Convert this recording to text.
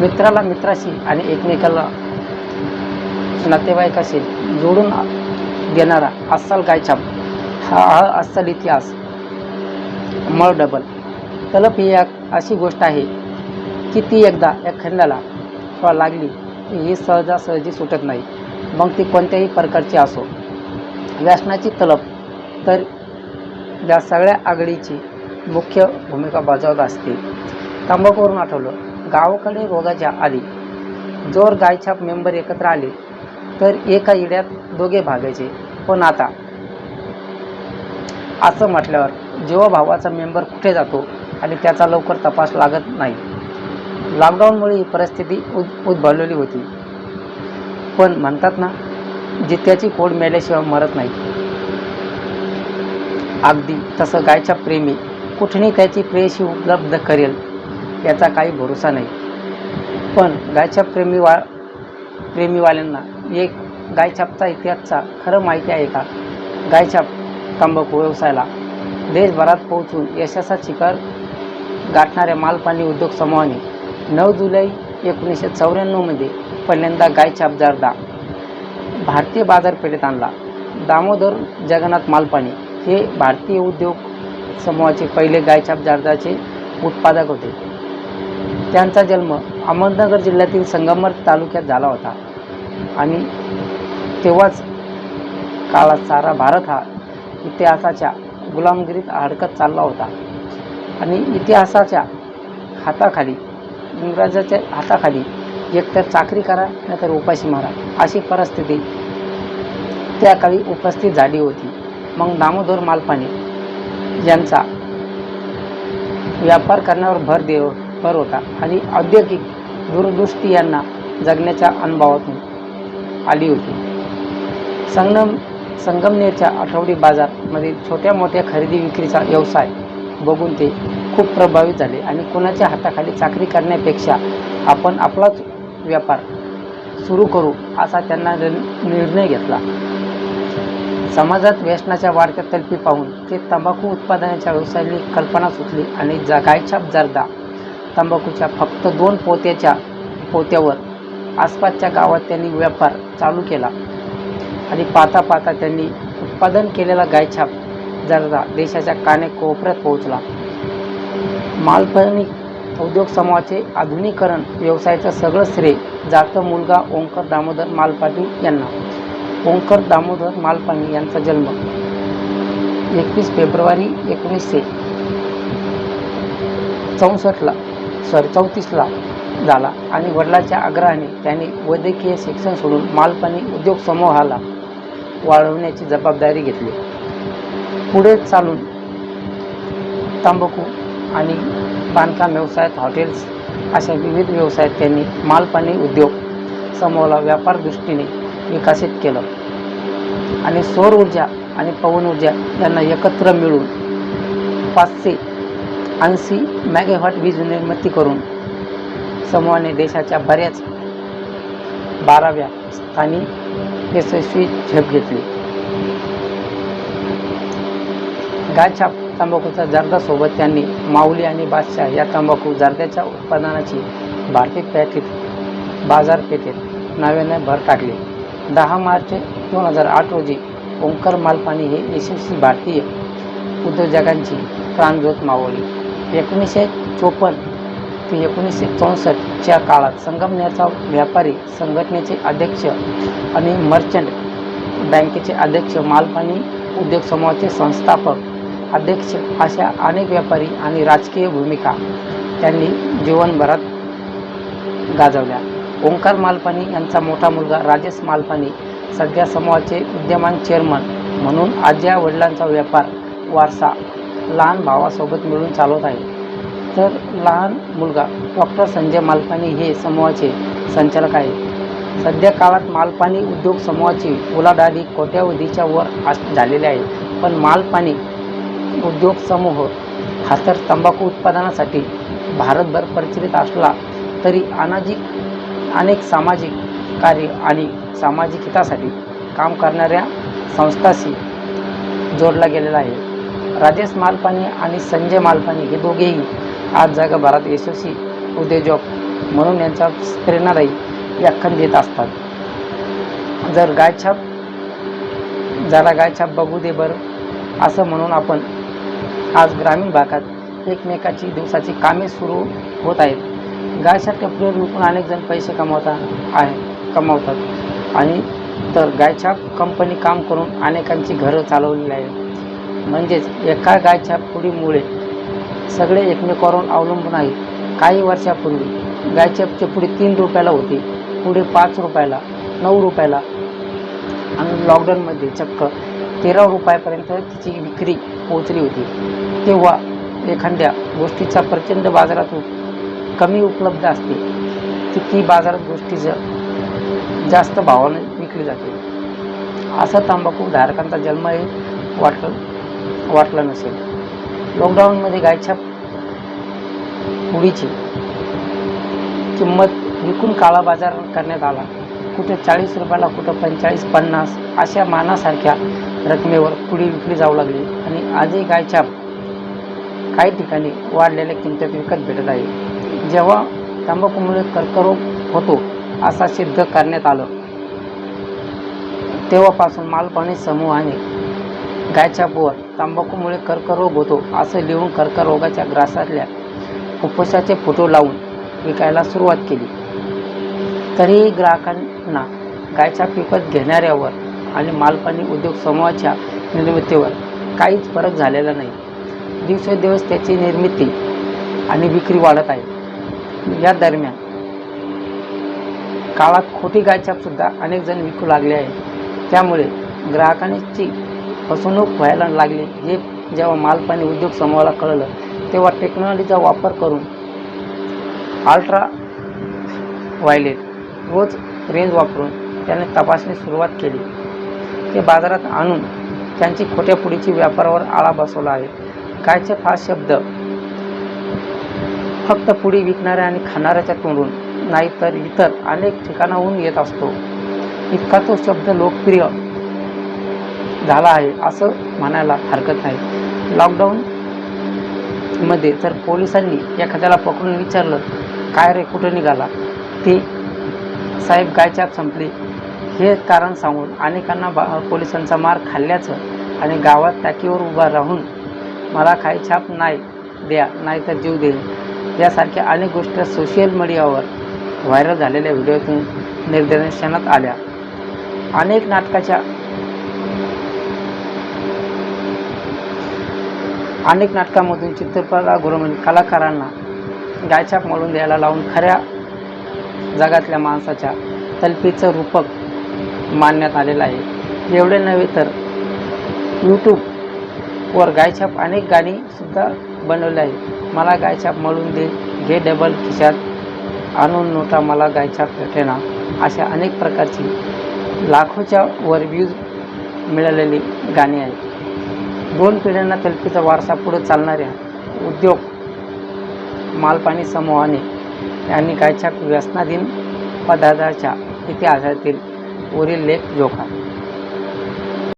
मित्राला मित्राशी आणि एकमेकाला नातेवाईकाशी जोडून देणारा अस्सल गायछाप हा हा अस्सल इतिहास. मळ डबल. तलप ही एक अशी गोष्ट आहे की ती एकदा या खंडाला किंवा लागली की ही सहजासहजी सुटत नाही. मग ती कोणत्याही प्रकारची असो. व्यासनाची तलप तर या सगळ्या आघाडीची मुख्य भूमिका बजावत असते. तंबाखूवरून आठवलं गावाकडे रोगाच्या आधी जोर गायछाप मेंबर एकत्र आले तर एका इड्यात दोघे भागायचे. पण आता असं म्हटल्यावर जेव्हा भावाचा मेंबर कुठे जातो आणि त्याचा लवकर तपास लागत नाही. लॉकडाऊनमुळे ही परिस्थिती उद उद्भवलेली होती. पण म्हणतात ना जित्याची खोड मेल्याशिवाय मरत नाही. अगदी तसं गायच्या प्रेमी कुठेही त्याची प्रेयशी उपलब्ध करेल. याचा काही भरोसा नाही. पण गायच्या प्रेमी वा प्रेमीवाल्यांना एक गायछापचा इतिहासचा खरं माहिती आहे का? गायछाप तंबाखू व्यवसायाला देशभरात पोहोचून यशाचा शिखर गाठणाऱ्या मालपाणी उद्योग समूहाने नऊ जुलै एकोणीसशे चौऱ्याण्णवमध्ये पहिल्यांदा गायछाप जर्दा भारतीय बाजारपेठेत आणला. दामोदर जगन्नाथ मालपाणी हे भारतीय उद्योग समूहाचे पहिले गायछाप जर्दाचे उत्पादक होते. त्यांचा जन्म अहमदनगर जिल्ह्यातील संगमर तालुक्यात झाला होता. आणि तेव्हाच काळात सारा भारत हा इतिहासाच्या गुलामगिरीत अडकत चालला होता. आणि इतिहासाच्या हाताखाली इंग्रजाच्या हाताखाली एकतर चाकरी करा नाहीतर उपाशी मारा अशी परिस्थिती त्या काळी उपस्थित झाली होती. मग दामोदर मालपाने यांचा व्यापार करण्यावर भर देव भर होता. आणि औद्योगिक दूरदृष्टी यांना जगण्याच्या अनुभवातून आली होती. संगम संगमनेरच्या आठवडी बाजारमध्ये छोट्या मोठ्या खरेदी विक्रीचा व्यवसाय बघून ते खूप प्रभावित झाले आणि कोणाच्या हाताखाली चाकरी करण्यापेक्षा आपण आपलाच व्यापार सुरू करू असा त्यांना निर्- निर्णय घेतला. समाजात व्यसनाच्या वाढत्या तलपी पाहून ते तंबाखू उत्पादनाच्या व्यवसायाची कल्पना सुचली आणि जा गायछाप जर्दा तंबाखूच्या फक्त दोन पोत्याच्या पोत्यावर आसपासच्या गावात त्यांनी व्यापार चालू केला. आणि पाहता पाहता त्यांनी उत्पादन केलेला गायछाप जरदा देशाच्या काने कोपऱ्यात पोहोचला. मालपणी उद्योग समूहाचे आधुनिकरण व्यवसायाचं सगळं श्रेय जातं मुलगा ओंकर दामोदर मालपाटी यांना. ओंकर दामोदर मालपाणी यांचा जन्म एकवीस फेब्रुवारी एकोणीसशे चौसष्टला चौतीसला झाला. आणि वडिलाच्या आग्रहाने त्यांनी वैद्यकीय शिक्षण सोडून मालपाणी उद्योग समूहाला वाढवण्याची जबाबदारी घेतली. पुढे चालून तंबाखू आणि बांधकाम व्यवसायात हॉटेल्स अशा विविध व्यवसायात त्यांनी मालपाणी उद्योग समूहाला व्यापार दृष्टीने विकसित केलं. आणि सौर ऊर्जा आणि पवन ऊर्जा यांना एकत्र मिळून पाचशे ऐंशी मॅगेहॉट वीज निर्मिती करून समूहाने देशाच्या बऱ्याच बाराव्या स्थानी यशस्वी झेप घेतली. गायछाप तंबाखूच्या जर्दासोबत त्यांनी माऊली आणि बादशाह या तंबाखू जर्द्याच्या उत्पादनाची भारतीय पॅकेट बाजारपेठेत नव्याने भर टाकली. दहा मार्च दोन हजार आठ रोजी ओंकार मालपाणी हे यशस्वी भारतीय उद्योजकांची प्राणज्योत मावळली. एकोणीसशे चोपन्न ते एकोणीसशे चौसष्टच्या काळात संगमनेरचा व्यापारी संघटनेचे अध्यक्ष आणि मर्चंट बँकेचे अध्यक्ष मालपाणी उद्योग समूहाचे संस्थापक अध्यक्ष अशा अनेक व्यापारी आणि राजकीय भूमिका त्यांनी जीवनभरात गाजवल्या. ओंकार मालपाणी यांचा मोठा मुलगा राजेश मालपाणी सध्या समूहाचे विद्यमान चेअरमन म्हणून आज्या वडिलांचा व्यापार वारसा लहान भावासोबत मिळून चालवत आहे. तर लहान मुलगा डॉक्टर संजय मालपाणी हे समूहाचे संचालक आहे सध्या काळात मालपाणी उद्योग समूहाची उलाढाली कोट्यावधीच्या वर आस झालेली आहे. पण मालपाणी उद्योग समूह हा तर तंबाखू उत्पादनासाठी भारतभर प्रचलित असला तरी अनाजिक अनेक सामाजिक कार्य आणि सामाजिक हितासाठी काम करणाऱ्या संस्थांशी जोडला गेलेला आहे. राजेश मालपाणी आणि संजय मालपाणी हे दोघेही आज जगभरात यशस्वी उद्योजक म्हणून यांच्या प्रेरणादायी व्याख्यान देत असतात. जर गायछाप जरा गायछाप बघू दे बरं असं म्हणून आपण आज ग्रामीण भागात एकमेकाची दिवसाची कामे सुरू होत आहेत. गायछापच्या प्रेर विकून अनेक जण पैसे कमावता आहे कमावतात. आणि तर गायछाप कंपनी काम करून अनेकांची घरं चालवलेली आहेत. म्हणजेच एका गायच्या पुडीमुळे सगळे एकमेकावरून अवलंबून आहेत. काही वर्षापूर्वी गायच्या पुढे तीन रुपयाला होती पुढे पाच रुपयाला नऊ रुपयाला. आणि लॉकडाऊनमध्ये चक्क तेरा रुपयापर्यंत तिची विक्री पोहोचली होती. तेव्हा एखाद्या गोष्टीचा प्रचंड बाजारात कमी उपलब्ध असते. की ती बाजारात गोष्टीचं जास्त भावाने विकली जाते. असा तंबाखू धारकांचा जन्मही वाटलं वाटलं नसेल. लॉकडाऊनमध्ये गायछाप पुडीची किंमत विकून काळा बाजार करण्यात आला. कुठे चाळीस रुपयाला कुठं पंचेचाळीस पन्नास अशा मानासारख्या रकमेवर पुडी विकली जाऊ लागली आणि आजही गायछाप काही ठिकाणी वाढलेल्या किमतीत विकत भेटत आहे. जेव्हा तंबाखूमुळे कर्करोग होतो असा सिद्ध करण्यात आलं. तेव्हापासून मालपाणी समूहाने गायछापवर तंबाखूमुळे कर्करोग होतो असं लिहून कर्करोगाच्या ग्रासातल्या फुफ्फुसाचे फोटो लावून विकायला सुरुवात केली. तरीही ग्राहकांना गायचा पिकत घेणाऱ्यावर आणि मालपाणी उद्योग समूहाच्या निर्मितीवर काहीच फरक झालेला नाही. दिवसेंदिवस त्याची निर्मिती आणि विक्री वाढत आहे. या दरम्यान काळात खोटी गायछापसुद्धा अनेक जण विकू लागले आहेत. त्यामुळे ग्राहकांची फसवणूक व्हायला लागली. हे जेव्हा मालपाणी उद्योग समूहाला कळलं तेव्हा टेक्नॉलॉजीचा वापर करून अल्ट्रा व्हायलेट रोज रेंज वापरून त्याने तपासणी सुरुवात केली. ते बाजारात आणून त्यांची खोट्यापुढीची व्यापारावर आळा बसवला आहे. कायचे फास शब्द. फक्त पुडी विकणाऱ्या आणि खाणाऱ्याच्या तोंडून नाही तर इतर अनेक ठिकाणाहून येत असतो. इतका तो शब्द लोकप्रिय झाला आहे असं म्हणायला हरकत नाही. लॉकडाऊन मध्ये जर पोलिसांनी एखाद्याला पकडून विचारलं काय रे कुठं निघाला? ते साहेब गायच्यात संपली. हे कारण सांगून अनेकांना बा पोलिसांचा मार खाल्ल्याचं आणि गावात टाकीवर उभा राहून मला काही छाप नाही द्या नाहीतर जीव देईल यासारख्या अनेक गोष्टी सोशल मीडियावर व्हायरल झालेल्या व्हिडिओतून निदर्शनात आल्या. अनेक नाटकाच्या अनेक नाटकांमधून चित्रकलागृहामधील कलाकारांना गायछाप मळून द्यायला लावून खऱ्या जगातल्या माणसाच्या तलपीचं रूपक मानण्यात आलेलं आहे. एवढे नव्हे तर यूट्यूबवर गायछाप अनेक गाणीसुद्धा बनवले आहे मला गायछाप मळून दे घे डबल खिशात आणून नोटा मला गायछाप भेटेना अशा अनेक प्रकारची लाखोच्या वर व्ह्यूज मिळालेली गाणी आहेत. दोन पिढ्यांना तलपीचा वारसा पुढे चालणाऱ्या उद्योग मालपाणी समूहाने यांनी गायछाप व्यसनाधीन पदार्थाच्या इतिहासातील वरील लेख जोखा.